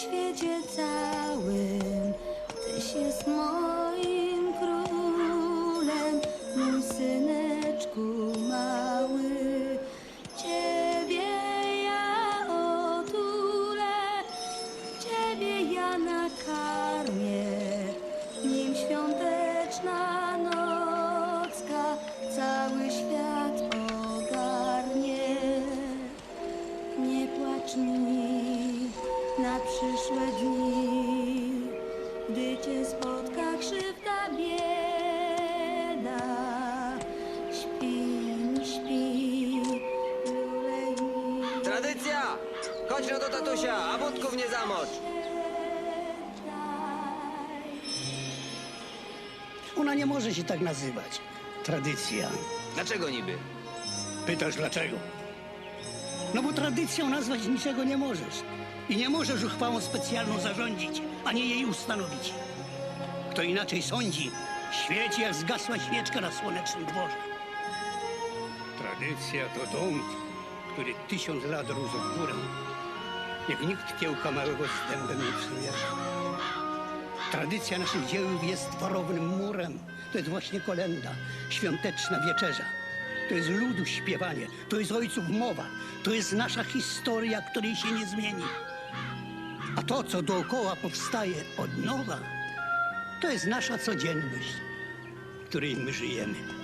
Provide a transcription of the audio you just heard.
świecie całym. Tyś jest moim królem, mój syneczku mały. Ciebie ja otulę, Ciebie ja nakarmię, nim świąteczna nocka cały świat ogarnie. Nie płacz mi na przyszłe dni, gdy cię spotka krzywda bieda. Śpi, śpi, lulej mi. Tradycja! Chodź no do tatusia, a budków nie zamocz! Ona nie może się tak nazywać. Tradycja. Dlaczego niby? Pytasz dlaczego? No bo tradycją nazwać niczego nie możesz. I nie możesz uchwałą specjalną zarządzić, a nie jej ustanowić. Kto inaczej sądzi, świeci jak zgasła świeczka na słonecznym dworze. Tradycja to dom, który tysiąc lat rósł w górę. Niech nikt kiełka małego stępem nie psuje. Tradycja naszych dzieł jest warownym murem. To jest właśnie kolenda, świąteczna wieczerza. To jest ludu śpiewanie, to jest ojców mowa, to jest nasza historia, której się nie zmieni. A to, co dookoła powstaje od nowa, to jest nasza codzienność, w której my żyjemy.